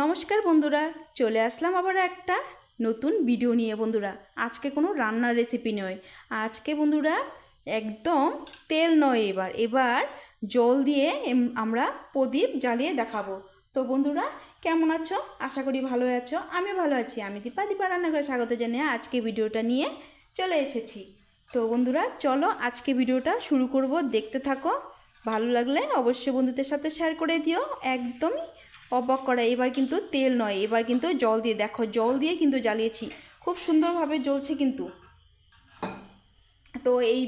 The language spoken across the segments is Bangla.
নমস্কার বন্ধুরা, চলে আসলাম আবার একটা নতুন ভিডিও নিয়ে বন্ধুরা। আজকে কোনো রান্নার রেসিপি নয়। আজকে বন্ধুরা একদম তেল নয় এবার। এবার জল দিয়ে আমরা প্রদীপ জ্বালিয়ে দেখাবো। তো বন্ধুরা, কেমন আছো? আশা করি ভালো আছো। আমি ভালো আছি। আমি দীপা। দীপা রান্নাঘরে স্বাগত জানিয়ে আজকে ভিডিওটা নিয়ে চলে এসেছি। তো বন্ধুরা, চলো আজকে ভিডিওটা শুরু করব। দেখতে থাকো। ভালো লাগলে অবশ্যই বন্ধুদের সাথে শেয়ার করে দিও। একদমই অবাক করা, এবার কিন্তু তেল নয়, এবার কিন্তু জল দিয়ে, দেখো জল দিয়ে কিন্তু জ্বালিয়েছি, খুব সুন্দরভাবে জ্বলছে কিন্তু। তো এই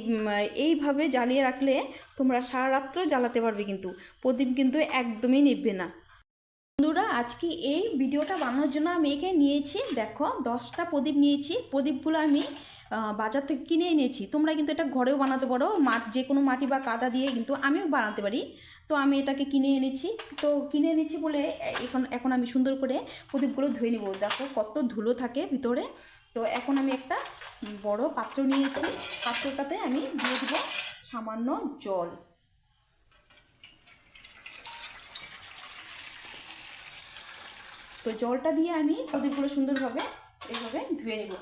এইভাবে জ্বালিয়ে রাখলে তোমরা সারা রাত্র জ্বালাতে পারবে কিন্তু, প্রদীপ কিন্তু একদমই নিভবে না। বন্ধুরা, আজকে এই ভিডিওটা বানানোর জন্য আমি এখানে নিয়েছি, দেখো, দশটা প্রদীপ নিয়েছি। প্রদীপগুলো আমি বাজার থেকে কিনে এনেছি। তোমরা কিন্তু এটা ঘরেও বানাতে পারো। মাঠ, যে কোনো মাটি বা কাদা দিয়ে কিন্তু আমিও বানাতে পারি। তো আমি এটাকে কিনে এনেছি। তো কিনে এনেছি বলে এখন এখন আমি সুন্দর করে প্রদীপগুলো ধুয়ে নেব। দেখো, কত ধুলো থাকে ভিতরে। তো এখন আমি একটা বড় পাত্র নিয়েছি। পাত্রটাতে আমি দিয়ে দেবো সামান্য জল। তো জলটা দিয়ে আমি প্রদীপগুলো সুন্দরভাবে এইভাবে ধুয়ে নেব।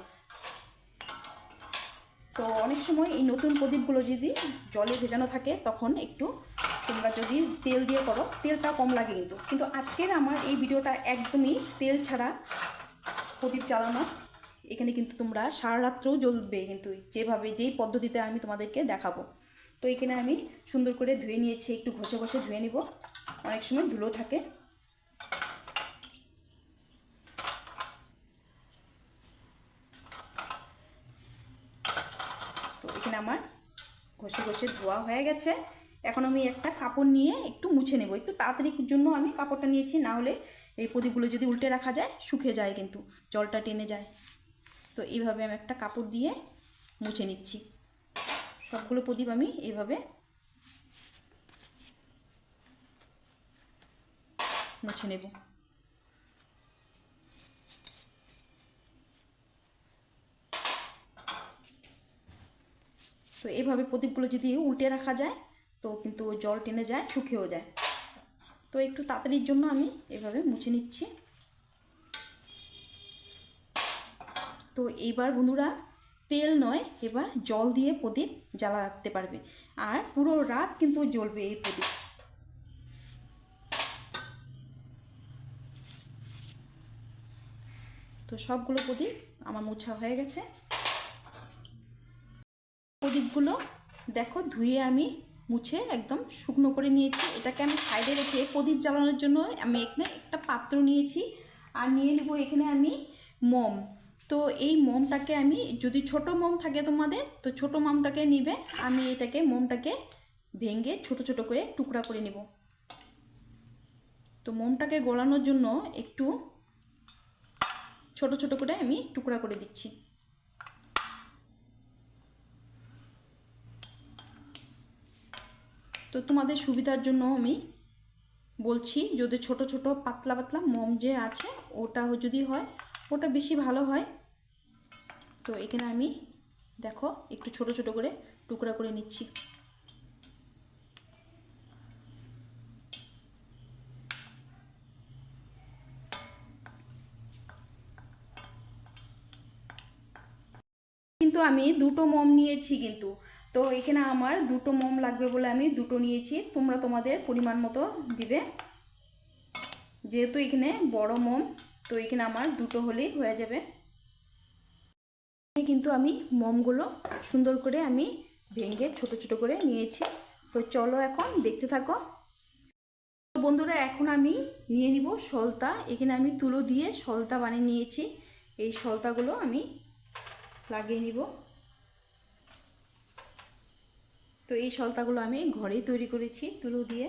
তো অনেক সময় এই নতুন প্রদীপগুলো যদি জলে ভেজানো থাকে, তখন একটু তোমরা যদি তেল দিয়ে করো তেলটা কম লাগে কিন্তু। কিন্তু আজকের আমার এই ভিডিওটা একদমই তেল ছাড়া প্রদীপ চালানো এখানে কিন্তু তোমরা সারা রাত্রেও জ্বলবে কিন্তু যেভাবে, যেই পদ্ধতিতে আমি তোমাদেরকে দেখাবো। তো এখানে আমি সুন্দর করে ধুয়ে নিয়েছি, একটু ঘষে ঘষে ধুয়ে নিব। অনেক সময় ধুলো থাকে তো এখানে আমার ঘষে ঘষে ধোয়া হয়ে গেছে। এখন আমি একটা কাপড় নিয়ে একটু মুছে নেব। একটু তাড়াতাড়ির জন্য আমি কাপড়টা নিয়েছি, না হলে এই প্রদীপগুলো যদি উল্টে রাখা যায়, শুকিয়ে যায় কিন্তু, জলটা টেনে যায়। তো এইভাবে আমি একটা কাপড় দিয়ে মুছে নিচ্ছি। সবগুলো প্রদীপ আমি এইভাবে মুছে নেব। তো এইভাবে প্রদীপগুলো যদি উল্টে রাখা যায়, তো কিন্তু জল টেনে যায়, শুকিয়েও যায়। তো একটু তাড়াতাড়ির জন্য আমি এভাবে মুছে নিচ্ছি। তো এইবার বন্ধুরা, তেল নয়, এবার জল দিয়ে প্রদীপ জ্বালা রাখতে পারবে। আর পুরো রাত কিন্তু জ্বলবে এই প্রদীপ। তো সবগুলো প্রদীপ আমার মোছা হয়ে গেছে। প্রদীপগুলো দেখো ধুয়ে আমি মুছে একদম শুকনো করে নিয়েছি। এটাকে আমি সাইডে রেখে প্রদীপ জ্বালানোর জন্য আমি এখানে একটা পাত্র নিয়েছি। আর নিয়ে নেব এখানে আমি মোম। তো এই মোমটাকে আমি, যদি ছোট মোম থাকে তোমাদের, তো ছোট মোমটাকে নিবে। আমি এটাকে, মোমটাকে ভেঙে ছোট ছোট করে টুকরা করে নেব। তো মোমটাকে গলানোর জন্য একটু ছোট ছোট করে আমি টুকরা করে দিচ্ছি। তো তোমাদের সুবিধার জন্য আমি বলছি, যদি ছোট ছোট পাতলা পাতলা মম যে আছে, ওটা যদি হয়, ওটা বেশি ভালো হয়। তো এখানে আমি দেখো, একটু ছোট ছোট করে টুকরা করে নিচ্ছি। কিন্তু আমি দুটো মোম নিয়েছি কিন্তু। তো এখানে আমার দুটো মোম লাগবে বলে আমি দুটো নিয়েছি। তোমরা তোমাদের পরিমাণ মতো দিবে। যেহেতু এখানে বড় মোম, তো এখানে আমার দুটো হলেই হয়ে যাবে। কিন্তু আমি মোমগুলো সুন্দর করে আমি ভেঙে ছোট ছোট করে নিয়েছি। তো চলো এখন দেখতে থাকো। তো বন্ধুরা, এখন আমি নিয়ে নিব সলতা। এখানে আমি তুলো দিয়ে সলতা বানিয়ে নিয়েছি। এই সলতাগুলো আমি লাগিয়ে নিব। তো এই সলতাগুলো আমি ঘরেই তৈরি করেছি, তুলো দিয়ে।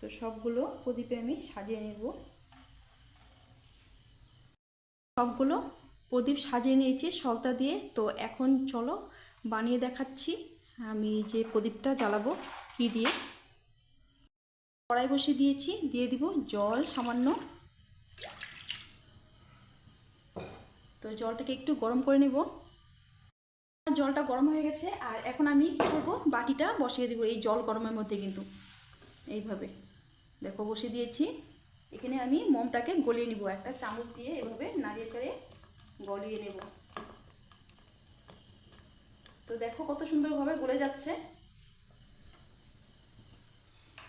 তো সবগুলো প্রদীপে আমি সাজিয়ে নেব। সবগুলো প্রদীপ সাজিয়ে নিয়েছি সলতা দিয়ে। তো এখন চলো বানিয়ে দেখাচ্ছি আমি যে প্রদীপটা জ্বালাবো কি দিয়ে। কড়াই বসিয়ে দিয়েছি, দিয়ে দিব জল সামান্য। তো জলটাকে একটু গরম করে নেব। জলটা গরম হয়ে গেছে, আর এখন আমি কী করব? বাটিটা বসিয়ে দেবো এই জল গরমের মধ্যে কিন্তু। এইভাবে। দেখো, বসিয়ে দিয়েছি। এখানে আমি মোমটাকে গলিয়ে নিব। একটা চামচ দিয়ে এভাবে নাড়িয়ে চাড়িয়ে গলিয়ে নেব। তো দেখো কত সুন্দরভাবে গলে যাচ্ছে।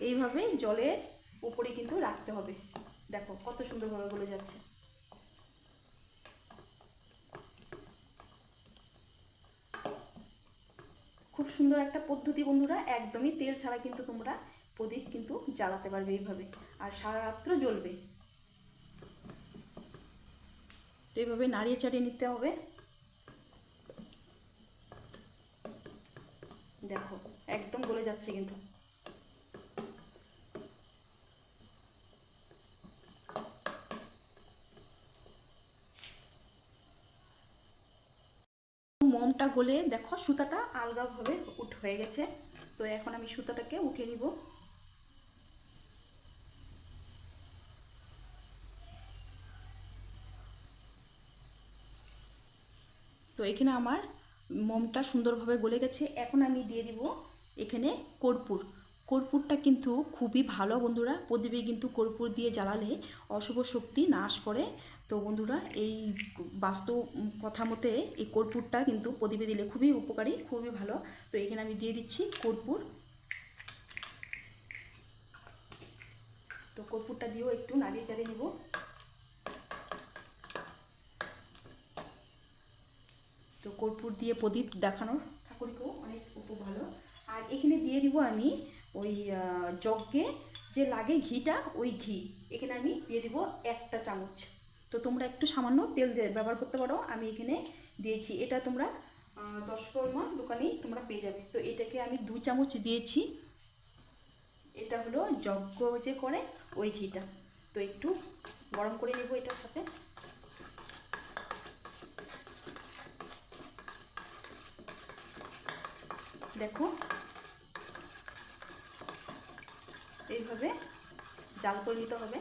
এইভাবে জলের উপরে কিন্তু রাখতে হবে। দেখো কত সুন্দরভাবে গলে যাচ্ছে। সুন্দর একটা পদ্ধতি বন্ধুরা, একদমই তেল ছাড়া কিন্তু তোমরা প্রদীপ কিন্তু জ্বালাতে পারবে এইভাবে, আর সারা রাত্র জ্বলবে। তো এইভাবে নাড়িয়ে চাড়িয়ে নিতে হবে। দেখো, একদম গলে যাচ্ছে কিন্তু মোমটা গলে দেখো সুতাটা আলগাভাবে উঠ হয়ে গেছে। তো এখন আমি সুতাটাকে উঠিয়ে নিব। তো এখানে আমার মোমটা সুন্দরভাবে গলে গেছে। এখন আমি দিয়ে দিব এখানে কর্পূর। কর্পূরটা কিন্তু খুবই ভালো বন্ধুরা। প্রদীপে কিন্তু কর্পূর দিয়ে জ্বালালে অশুভ শক্তি নাশ করে। তো বন্ধুরা, এই বাস্তু কথা মতে এই কর্পূরটা কিন্তু প্রদীপে দিলে খুবই উপকারী, খুবই ভালো। তো এখানে আমি দিয়ে দিচ্ছি কর্পূর। তো কর্পূরটা দিয়েও একটু নাড়িয়ে চাড়িয়ে নিব। তো কর্পূর দিয়ে প্রদীপ দেখানোর ঠাকুরকেও অনেক উপ ভালো। আর এখানে দিয়ে দিব আমি ওই যজ্ঞে যে লাগে ঘিটা, ওই ঘি। এখানে আমি দিয়ে দিব একটা চামচ। তো তোমরা একটু সামান্য তেল ব্যবহার করতে পারো। আমি এখানে দিয়েছি। এটা তোমরা দশকর্মা দোকানেই তোমরা পেয়ে যাবে। তো এটাকে আমি দু চামচ দিয়েছি। এটা হলো যজ্ঞ যে করে ওই ঘিটা। তো একটু গরম করে নেব এটার সাথে। দেখো এইভাবে জাল করে নিতে হবে।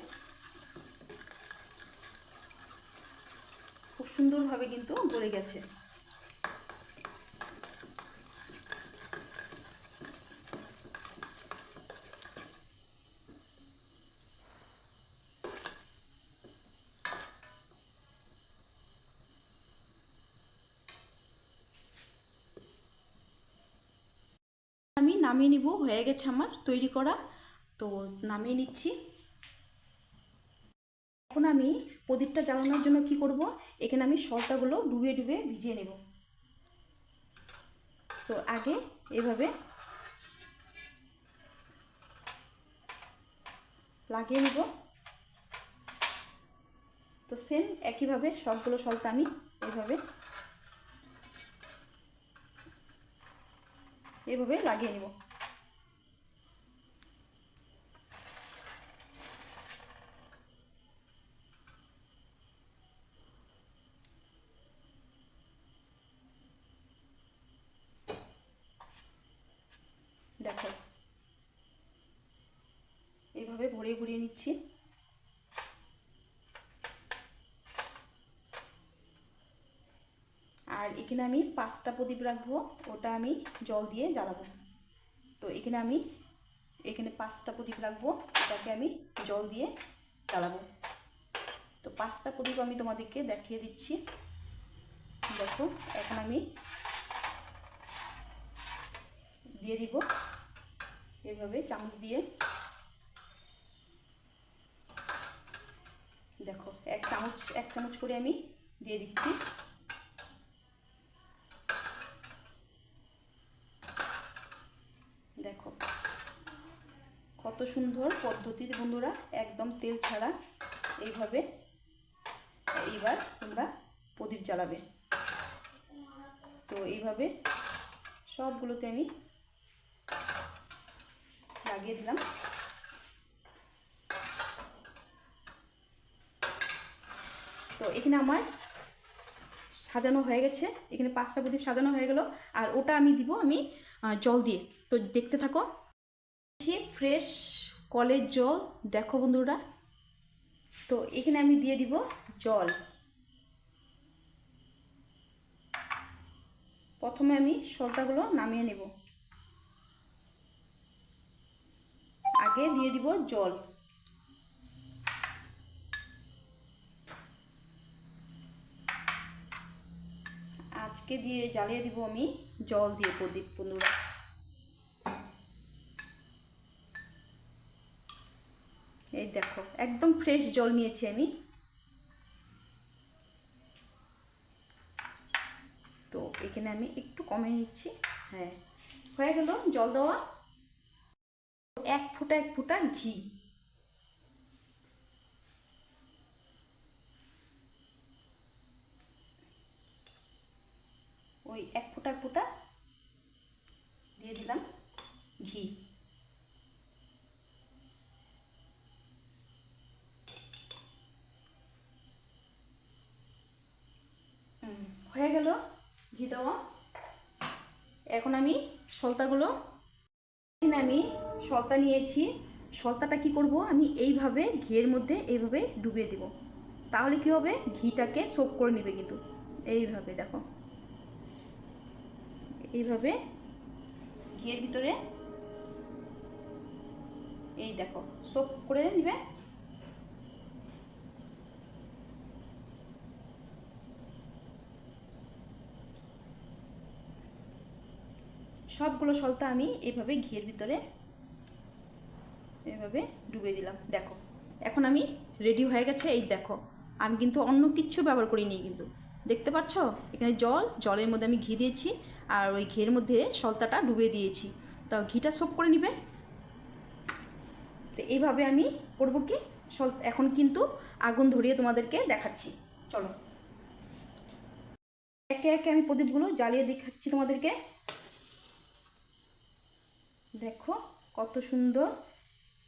খুব সুন্দরভাবে কিন্তু গড়ে গেছে। আমি নামিয়ে নিব, হয়ে গেছে আমার তৈরি করা। তো নামিয়ে নিচ্ছি। এখন আমি প্রদীপটা জ্বালানোর জন্য কি করব? এখানে আমি সরটাগুলো ডুবে ডুবে ভিজিয়ে নেব। তো আগে এভাবে লাগিয়ে নেব। তো সেম একইভাবে সবগুলো সলটা আমি এভাবে এভাবে লাগিয়ে নেব দেখো এইভাবে ভরিয়ে ভরিয়ে নিচ্ছি আর এখানে আমি পাঁচটা প্রদীপ রাখব, ওটা আমি জল দিয়ে জ্বালাবো। তো এখানে আমি, এখানে পাঁচটা প্রদীপ রাখব ওটাকে আমি জল দিয়ে জ্বালাবো। তো পাঁচটা প্রদীপ আমি তোমাদেরকে দেখিয়ে দিচ্ছি। দেখো, এখন আমি দিয়ে দিব। এভাবে চামচ দিয়ে। দেখো, এক চামচ এক চামচ করে আমি দিয়ে দিচ্ছি দেখো কত সুন্দর পদ্ধতিতে বন্ধুরা, একদম তেল ছাড়া এইভাবে এইবার তোমরা প্রদীপ জ্বালাবে। তো এইভাবে সবগুলোতে আমি লাগিয়ে দিলাম। তো এখানে আমার সাজানো হয়ে গেছে। এখানে পাঁচটা প্রদীপ সাজানো হয়ে গেল। আর ওটা আমি দিব আমি জল দিয়ে। তো দেখতে থাকো। ফ্রেশ কলের জল, দেখো বন্ধুরা। তো এখানে আমি দিয়ে দিব জল। প্রথমে আমি সলতাগুলো নামিয়ে নেব। আগে দিয়ে দিব জল। আজকে দিয়ে জ্বালিয়ে দিব আমি জল দিয়ে প্রদীপ বন্ধুরা এই দেখো একদম ফ্রেশ জল নিয়েছি আমি। তো এখানে আমি একটু কমে নিচ্ছি। হ্যাঁ হয়ে গেল জল দেওয়া। এক ফোঁটা এক ফোঁটা ঘি। ওই এক ফোঁটা ফোঁটা দিয়ে দিলাম ঘি। হয়ে গেল, ঘি দেওয়া। এখন আমি সলতাগুলো এখানে আমি সলতা নিয়েছি। সলতাটা কি করব? আমি এইভাবে ঘিয়ের মধ্যে এইভাবে ডুবিয়ে দেব। তাহলে কি হবে? ঘিটাকে সোপ করে নেবে কিন্তু। এইভাবে দেখো। এইভাবে ঘিয়ের ভিতরে এই দেখো সোপ করে নিবে। সবগুলো সলতা আমি এভাবে ঘিয়ের ভিতরে এভাবে ডুবিয়ে দিলাম। দেখো, এখন আমি রেডি হয়ে গেছে। এই দেখো, আমি কিন্তু অন্য কিচ্ছু ব্যবহার করিনি কিন্তু। দেখতে পাচ্ছ? এখানে জল, জলের মধ্যে আমি ঘি দিয়েছি আর ওই ঘিয়ের মধ্যে সলতাটা ডুবিয়ে দিয়েছি। তো ঘিটা সোপ করে নিবে। তো এইভাবে আমি করব কি? সল এখন কিন্তু আগুন ধরিয়ে তোমাদেরকে দেখাচ্ছি। চলো। একে একে আমি প্রদীপগুলো জ্বালিয়ে দেখাচ্ছি তোমাদেরকে। দেখো, কত সুন্দর।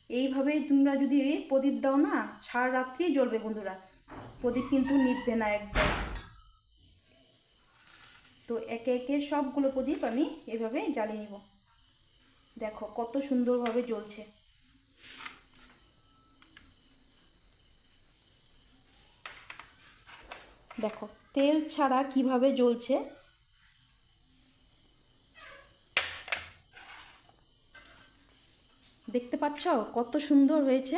এইভাবেই তোমরা যদি প্রদীপ দাও না, সারা রাত্রি জ্বলবে বন্ধুরা। প্রদীপ কিন্তু নিভবে না একদম। তো একে একে সবগুলো প্রদীপ আমি এভাবে জ্বালিয়ে নিব। দেখো, কত সুন্দরভাবে জ্বলছে। দেখো, তেল ছাড়া কীভাবে জ্বলছে? দেখতে পাচ্ছ? কত সুন্দর হয়েছে।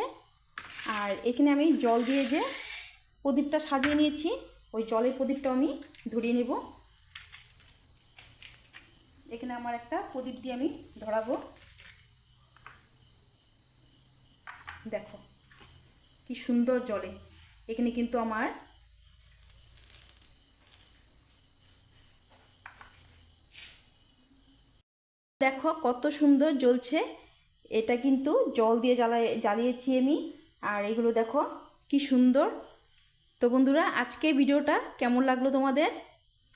আর এখানে আমি জল দিয়ে যে প্রদীপটা সাজিয়ে নিয়েছি, ওই জলের প্রদীপটা আমি ধরিয়ে নেব। এখানে আমার একটা প্রদীপ দিয়ে আমি ধরাবো। দেখো, কি সুন্দর জলে। এখানে কিন্তু আমার দেখো কত সুন্দর জ্বলছে। এটা কিন্তু জল দিয়ে জ্বালাই জ্বালিয়েছি আমি। আর এগুলো দেখো, কি সুন্দর। তো বন্ধুরা আজকে ভিডিওটা কেমন লাগল তোমাদের?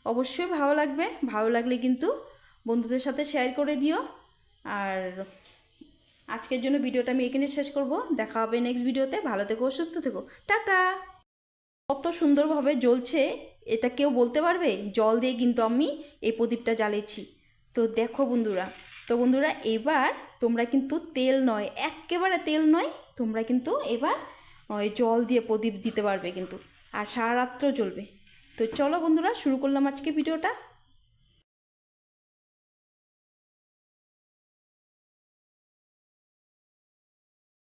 অবশ্যই ভালো লাগবে। ভালো লাগলে কিন্তু বন্ধুদের সাথে শেয়ার করে দিও। আর আজকের জন্য ভিডিওটা আমি এখানে শেষ করব। দেখা হবে নেক্সট ভিডিওতে। ভালো থেকো, সুস্থ থেকো। টাটা! কত সুন্দরভাবে জ্বলছে, এটা কেউ বলতে পারবে? জল দিয়ে কিন্তু আমি এই প্রদীপটা জ্বালিয়েছি। তো দেখো বন্ধুরা, তো বন্ধুরা, এবার তোমরা কিন্তু তেল নয়, একেবারে তেল নয়, তোমরা কিন্তু এবার, ওই জল দিয়ে প্রদীপ দিতে পারবে কিন্তু, আর সারা রাত্রেও জ্বলবে। তো চলো বন্ধুরা, শুরু করলাম আজকে ভিডিওটা।